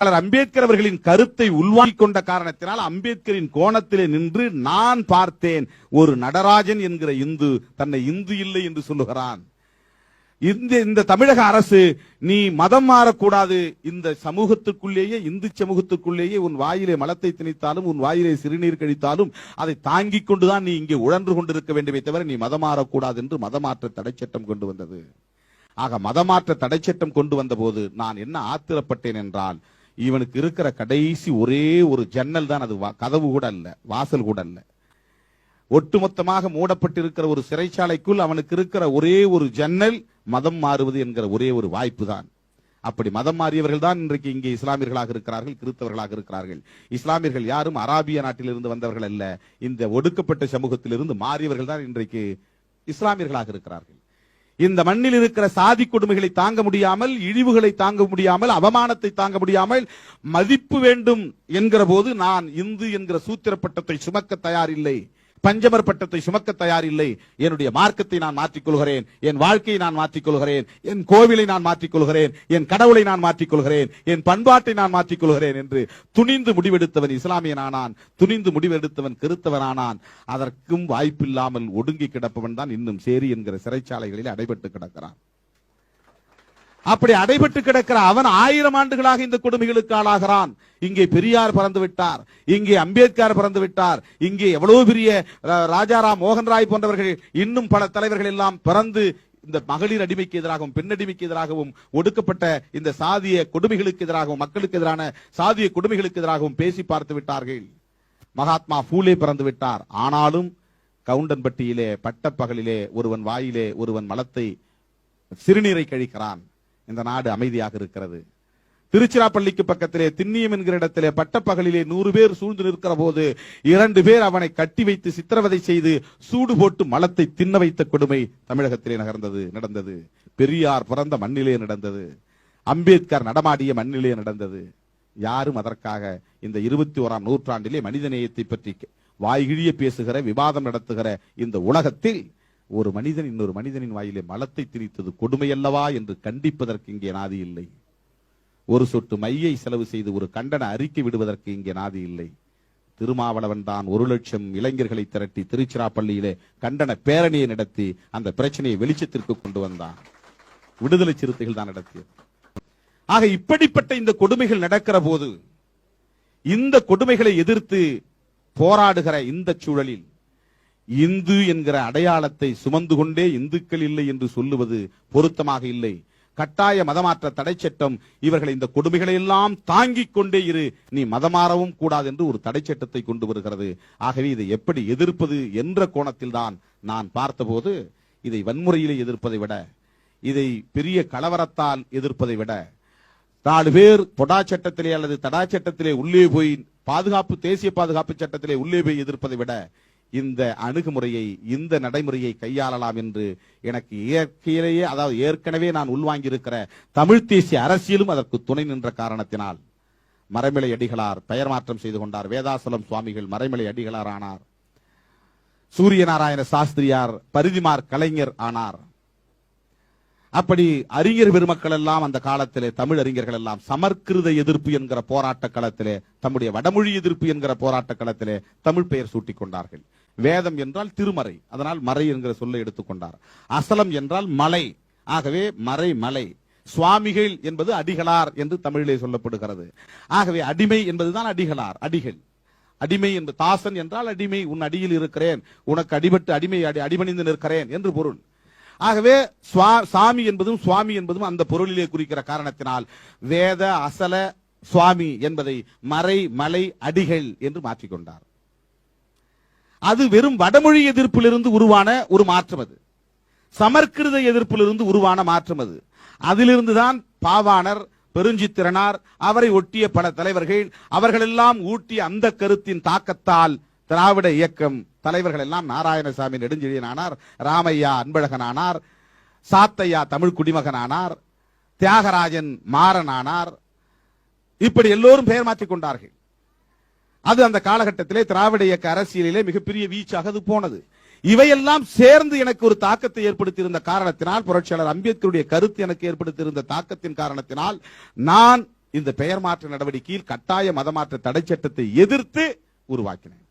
அம்பேத்கர் அவர்களின் கருத்தை உள்வாங்கிக் கொண்ட காரணத்தினால் அம்பேத்கரின் கோணத்திலே நின்று நான் பார்த்தேன் ஒரு நடராஜன் என்கிற இந்து தன்னை இந்து இல்லை என்று சொல்லுகிறான். இந்த இந்த தமிழக அரசு நீ மதம் மாறக்கூடாது இந்த சமூகத்துக்குள்ளேயே இந்து சமூகத்துக்குள்ளேயே உன் வாயிலே மலத்தை திணித்தாலும் உன் வாயிலே சிறுநீர் கழித்தாலும் அதை தாங்கிக் கொண்டுதான் நீ இங்கே உழன்று கொண்டிருக்க வேண்டுமே தவிர நீ மதம் மாறக்கூடாது என்று மதமாற்ற தடை சட்டம் கொண்டு வந்தது. ஆக மதமாற்ற தடை சட்டம் கொண்டு வந்த போது நான் என்ன ஆத்திரப்பட்டேன் என்றால் இவனுக்கு இருக்கிற கடைசி ஒரே ஒரு ஜன்னல் தான் அது. வா- கதவு கூட அல்ல வாசல் கூட அல்ல. ஒட்டுமொத்தமாக மூடப்பட்டிருக்கிற ஒரு சிறைச்சாலைக்குள் அவனுக்கு இருக்கிற ஒரே ஒரு ஜன்னல் மதம் மாறுவது என்கிற ஒரே ஒரு வாய்ப்பு தான். அப்படி மதம் மாறியவர்கள் தான் இன்றைக்கு இங்கே இஸ்லாமியர்களாக இருக்கிறார்கள் கிறிஸ்தவர்களாக இருக்கிறார்கள். இஸ்லாமியர்கள் யாரும் அராபிய நாட்டிலிருந்து வந்தவர்கள் அல்ல இந்த ஒடுக்கப்பட்ட சமூகத்திலிருந்து மாறியவர்கள் தான் இன்றைக்கு இஸ்லாமியர்களாக இருக்கிறார்கள். இந்த மண்ணில் இருக்கிற சாதி கொடுமைகளை தாங்க முடியாமல் இழிவுகளை தாங்க முடியாமல் அவமானத்தை தாங்க முடியாமல் மதிப்பு வேண்டும் என்கிற போது நான் இந்து என்கிற சூத்திர பட்டத்தை சுமக்க தயாரில்லை. பஞ்சமர் பட்டத்தை சுமக்க தயார் இல்லை என்னுடைய மார்க்கத்தை நான் மாற்றிக் கொள்கிறேன் என் வாழ்க்கையை நான் மாற்றிக் கொள்கிறேன் என் கோவிலை நான் மாற்றிக் கொள்கிறேன் என் கடவுளை நான் மாற்றிக் கொள்கிறேன் என் பண்பாட்டை நான் மாற்றிக் கொள்கிறேன் என்று துணிந்து முடிவெடுத்தவன் இஸ்லாமியனானான். துணிந்து முடிவெடுத்தவன் கிறித்தவனானான் அதற்கும் வாய்ப்பில்லாமல் ஒடுங்கி கிடப்பவன் தான் இன்னும் சேரி என்கிற சிறைச்சாலைகளில் அடைபட்டு கிடக்கிறான். அப்படி அடைபட்டு கிடக்கிற அவன் ஆயிரம் ஆண்டுகளாக இந்த கொடுமைகளுக்கு ஆளாகிறான். இங்கே பெரியார் பறந்து விட்டார். இங்கே அம்பேத்கர் பறந்து விட்டார். இங்கே எவ்வளவு பெரிய ராஜாராம் மோகன் ராய் போன்றவர்கள் இன்னும் பல தலைவர்கள் எல்லாம் பிறந்து இந்த மகளிர் அடிமைக்கு எதிராகவும் பெண் அடிமைக்கு எதிராகவும் ஒடுக்கப்பட்ட இந்த சாதிய கொடுமைகளுக்கு எதிராகவும் மக்களுக்கு எதிரான சாதிய கொடுமைகளுக்கு எதிராகவும் பேசி பார்த்து விட்டார்கள். மகாத்மா பூலே பிறந்து விட்டார். ஆனாலும் கவுண்டன்பட்டியிலே பட்டப்பகலிலே ஒருவன் வாயிலே ஒருவன் மலத்தை சிறுநீரை கழிக்கிறான். இந்த நாடு அமைதியாக இருக்கிறது. திருச்சிராப்பள்ளிக்கு பக்கத்திலே திண்ணியம் என்கிற இடத்திலே பட்டப்பகலிலே நூறு பேர் சூழ்ந்து நிற்கிற போது இரண்டு பேர் அவனை கட்டி வைத்து சித்திரவதை செய்து சூடு போட்டு மலத்தை தின்ன வைத்த கொடுமை தமிழகத்திலே நகர்ந்தது நடந்தது. பெரியார் பிறந்த மண்ணிலே நடந்தது. அம்பேத்கர் நடமாடிய மண்ணிலே நடந்தது. யாரும் அதற்காக இந்த இருபத்தி ஓராம் நூற்றாண்டிலே மனிதநேயத்தை பற்றி வாய்கிழிய பேசுகிற விவாதம் நடத்துகிற இந்த உலகத்தில் ஒரு மனிதன் இன்னொரு மனிதனின் வாயிலே மலத்தை திரித்தது கொடுமையல்லவா என்று கண்டிப்பதற்கு இங்கே நாதி இல்லை. ஒரு சொட்டு மையை செலவு செய்து ஒரு கண்டன அறிக்கை விடுவதற்கு இங்கே நாதி இல்லை. திருமாவளவன் தான் ஒரு லட்சம் இளைஞர்களை திரட்டி திருச்சிராப்பள்ளியிலே கண்டன பேரணியை நடத்தி அந்த பிரச்சனையை வெளிச்சத்திற்கு கொண்டு வந்தான். விடுதலை சிறுத்தைகள் தான் நடத்தியது. ஆக இப்படிப்பட்ட இந்த கொடுமைகள் நடக்கிற போது இந்த கொடுமைகளை எதிர்த்து போராடுகிற இந்த சூழலில் இந்து என்கிற அடையாளத்தை சுமந்து கொண்டே இந்துக்கள் இல்லை என்று சொல்லுவது பொருத்தமாக இல்லை. கட்டாய மதமாற்ற தடை சட்டம் இவர்கள் இந்த கொடுமைகளை எல்லாம் தாங்கிக் கொண்டே இரு நீ மதமாறவும் கூடாது என்று ஒரு தடை சட்டத்தை கொண்டு வருகிறது. ஆகவே இதை எப்படி எதிர்ப்பது என்ற கோணத்தில் தான் நான் பார்த்தபோது இதை வன்முறையிலே எதிர்ப்பதை விட இதை பெரிய கலவரத்தால் எதிர்ப்பதை விட நாலு பேர் பொடா சட்டத்திலே அல்லது தடா சட்டத்திலே உள்ளே போய் பாதுகாப்பு தேசிய பாதுகாப்பு சட்டத்திலே உள்ளே போய் எதிர்ப்பதை விட இந்த அணுகுமுறையை இந்த நடைமுறையை கையாளலாம் என்று எனக்கு இயற்கையிலேயே அதாவது ஏற்கனவே நான் உள்வாங்கியிருக்கிற தமிழ்த் தமிழ் தேசிய அரசியலும் அதற்கு துணை நின்ற காரணத்தினால். மறைமலை அடிகளார் பெயர் மாற்றம் செய்து கொண்டார். வேதாசலம் சுவாமிகள் மறைமலை அடிகளார் ஆனார். சூரிய நாராயண சாஸ்திரியார் பரிதிமார் கலைஞர் ஆனார். அப்படி அறிஞர் பெருமக்கள் எல்லாம் அந்த காலத்திலே தமிழ் அறிஞர்கள் எல்லாம் சமர்கிருத எதிர்ப்பு என்கிற போராட்ட களத்திலே தம்முடைய வடமொழி எதிர்ப்பு என்கிற போராட்ட களத்திலே தமிழ் பெயர் சூட்டிக் கொண்டார்கள். வேதம் என்றால் திருமறை. அதனால் மறை என்கிற சொல்லை எடுத்துக்கொண்டார் அசலம் என்றால் மலை. ஆகவே மறை மலை. சுவாமிகள் என்பது அடிகளார் என்று தமிழிலே சொல்லப்படுகிறது. ஆகவே அடிமை என்பதுதான் அடிகளார் அடிகள். அடிமை என்பது தாசன் என்றால் அடிமை உன் அடியில் இருக்கிறேன். உனக்கு அடிபட்டு அடிமை அடி அடிபணிந்து நிற்கிறேன் என்று பொருள். ஆகவே சுவா- சாமி என்பதும் சுவாமி என்பதும் அந்த பொருளிலே குறிக்கிற காரணத்தினால் வேத அசல சுவாமி என்பதை மறை மலை அடிகள் என்று மாற்றிக்கொண்டார் அது வெறும் வடமொழி எதிர்ப்பிலிருந்து உருவான ஒரு மாற்றம் அது. சமற்கிருத எதிர்ப்பிலிருந்து உருவான மாற்றம் அது. அதிலிருந்து தான் பாவாணர் பெருஞ்சித்திரனார் அவரை ஒட்டிய பல தலைவர்கள் அவர்களெல்லாம் ஊட்டிய அந்த கருத்தின் தாக்கத்தால் திராவிட இயக்கம் தலைவர்கள் எல்லாம் நாராயணசாமி நெடுஞ்செழியனானார் ராமையா அன்பழகனானார் சாத்தையா தமிழ் குடிமகனானார் தியாகராஜன் மாறனானார். இப்படி எல்லோரும் பெயர் மாற்றிக் கொண்டார்கள். அது அந்த காலகட்டத்திலே திராவிட இயக்க அரசியலிலே மிகப்பெரிய வீச்சாக அது போனது. இவையெல்லாம் சேர்ந்து எனக்கு ஒரு தாக்கத்தை ஏற்படுத்தியிருந்த காரணத்தினால் புரட்சியாளர் அம்பேத்கருடைய கருத்து எனக்கு ஏற்படுத்தியிருந்த தாக்கத்தின் காரணத்தினால் நான் இந்த பெயர் மாற்ற நடவடிக்கையில் கட்டாய மதமாற்ற தடை சட்டத்தை எதிர்த்து உருவாக்கினேன்.